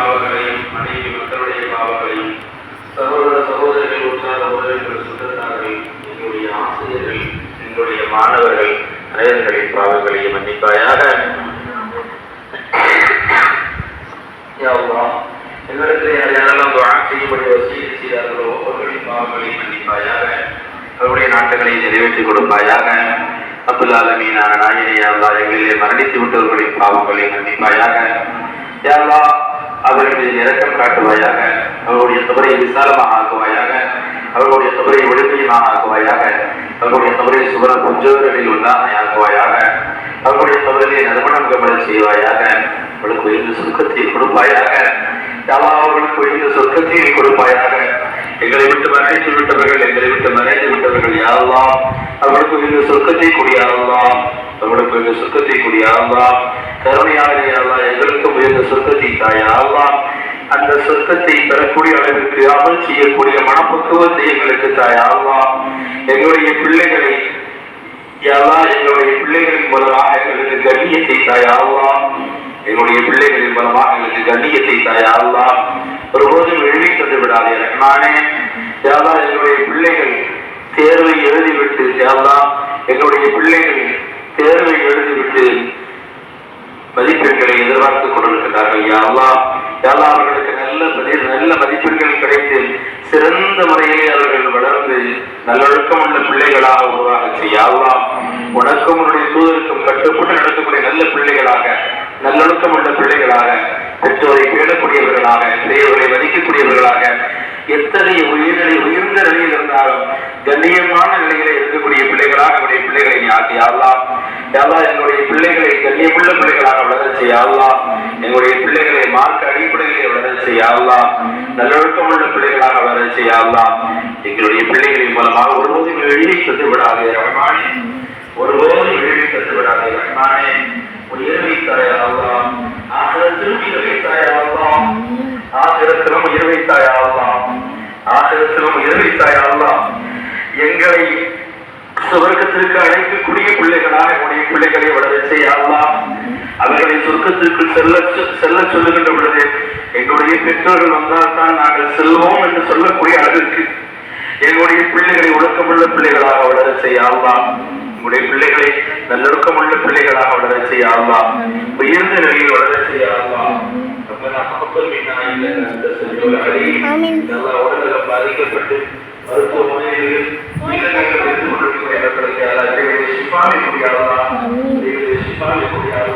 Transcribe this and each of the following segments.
பாவங்களையும் மனைவி மக்களுடைய பாவங்களையும் சகோதர சகோதரிகள் உற்சாக உறவினர்கள் சுற்றத்தார்கள் எங்களுடைய ஆசிரியர்கள் எங்களுடைய மாணவர்கள் அனைவர்களின் பாவங்களையும் மன்னிப்பாயாக. யா யாரெல்லாம் செய்யும்படி வசீலை செய்தார்களோ அவர்களின் மன்னிப்பாயாக. அவருடைய நாட்டுகளை நிறைவேற்றிக் கொடுப்பாயாக. அப்துல் ஆலமீனான நாயனே எங்களிலே மரணித்து விட்டவர்களின் பாவங்களை மன்னிப்பாயாக. அவர்கள் இறக்கம் காட்டுவாயாக அவர்களுடைய சபரை விசாலமாக ஆக்குவாயாக அவர்களுடைய சபரை ஒழுமையமாக ஆக்குவாயாக அவர்களுடைய சபரை சுவர புஞ்சோர்களில் உள்ளாமை ஆக்குவாயாக அவர்களுடைய தவறிலே நறுமணம் கமல செய்வாயாக அவளுக்கு உயர்ந்த சுருக்கத்தை கொடுப்பாயாக அவர்களுக்கு உயர்ந்த சொர்க்கத்தை கொடுப்பாயாக எங்களை விட்டு மறைத்து விட்டவர்கள் எங்களை விட்டு மறைந்து விட்டவர்கள் யாரெல்லாம் அவர்களுக்கு உயர்ந்த சொர்க்கத்தை கூடியாவலாம் அவர்களுக்கு உயர்ந்த சொர்க்கத்தை கூடியாவலாம் கருணையாக யாவா எங்களுக்கு உயர்ந்த சொர்க்கத்தை தாயாவலாம் அந்த சொர்க்கத்தை பெறக்கூடிய அளவிற்கு அமல் செய்யக்கூடிய மனப்பக்குவத்தை எங்களுக்கு தாயாவலாம் எங்களுடைய பிள்ளைகளை யாரா எங்களுடைய பிள்ளைகளின் மூலமாக எங்களுக்கு கண்ணியத்தை தாயாவலாம் எங்களுடைய பிள்ளைகளின் மூலமாக எங்களுக்கு கண்ணியத்தை தாயாவலாம் ஒருபோதும் எழுதி தந்து விடாதே நானே யாரா எங்களுடைய பிள்ளைகள் தேர்வை எழுதிவிட்டு யாரா எங்களுடைய பிள்ளைகள் தேர்வை எழுதிவிட்டு மதிப்பெண்களை கொண்டிருக்கிறார்கள் யாவா யாவா அவர்களுக்கு நல்ல மதி- நல்ல மதிப்பெண்கள் கிடைத்து சிறந்த முறையிலே அவர்கள் வளர்ந்து நல்லொழுக்கம் உள்ள பிள்ளைகளாக உருவாக செய்யாவா உனக்கும் உன்னுடைய தூதருக்கும் கட்டுப்பட்டு நடக்கக்கூடிய நல்ல பிள்ளைகளாக நல்லொழுக்கம் உள்ள பிள்ளைகளாக பெற்றோரை பேணக்கூடியவர்களாக பெரியவரை மதிக்கக்கூடியவர்களாக எத்தகைய உயர்நிலை உயர்ந்த நிலையில் இருந்தாலும் கண்ணியமான நிலையில இருக்கக்கூடிய பிள்ளைகளாக நம்முடைய பிள்ளைகளை நீ ஆக்கி. ஆகலாம் யாவா பிள்ளைகளை கண்ணியமுள்ள பிள்ளைகளாக வளர செய்யலாம் பிள்ளைகளை மார்க்க அடிப்படையிலே வளர செய்யலாம் நல்லொழுக்கம் உள்ள பிள்ளைகளாக வளர செய்யலாம் எங்களுடைய பிள்ளைகளின் மூலமாக ஒருபோதும் எழுதி தந்து விடாதே ரஹ்மானே. ஒருபோதும் எழுதி தந்து விடாதே ரஹ்மானே. உயர்வை தரையாகலாம் ஆசிரத்திலும் உயர்வை தரையாகலாம் ஆசிரத்திலும் உயர்வை தரையாகலாம் ஆசிரத்திலும் உயர்வை தரையாகலாம் எங்களை சுவர்க்கத்திற்கு அழைக்கக்கூடிய பிள்ளைகளாக உடைய பிள்ளைகளை வளர செய்யலாம் அவர்களை சொர்க்கத்திற்கு செல்ல செல்ல சொல்லுகின்ற பொழுது எங்களுடைய பெற்றோர்கள் வந்தால் தான் நாங்கள் செல்வோம் என்று சொல்லக்கூடிய அளவிற்கு எங்களுடைய பிள்ளைகளை ஒழுக்கமுள்ள பிள்ளைகளாக வளர செய்யலாம் உங்களுடைய பிள்ளைகளை நல்லொழுக்கமுள்ள பிள்ளைகளாக வளர செய்யலாம் உயர்ந்த நிலையில் வளர செய்யலாம் பாதிக்கப்பட்டு மருத்துவமனையில் சிபாமி முடியாதா சிபாமி முடியாத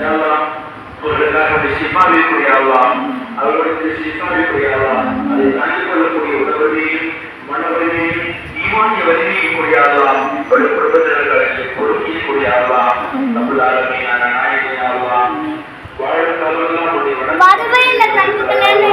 யாவலாம் அவர்களுக்காக சிப்பாவை முடியாதலாம் அவர்களுடைய சிப்பாவை முடியாதலாம் அதை தாங்கிக் கொள்ளக்கூடிய உணவதையும் மன வலிமையும் ஈமானிய வலிமையும் முடியாதலாம் ஒரு குடும்பத்தினர்களுக்கு பொறுமையை முடியாதலாம் நம்மளால நாயகியாகலாம் வாழும் காலமெல்லாம் உன்னுடைய வணக்கம் வரவே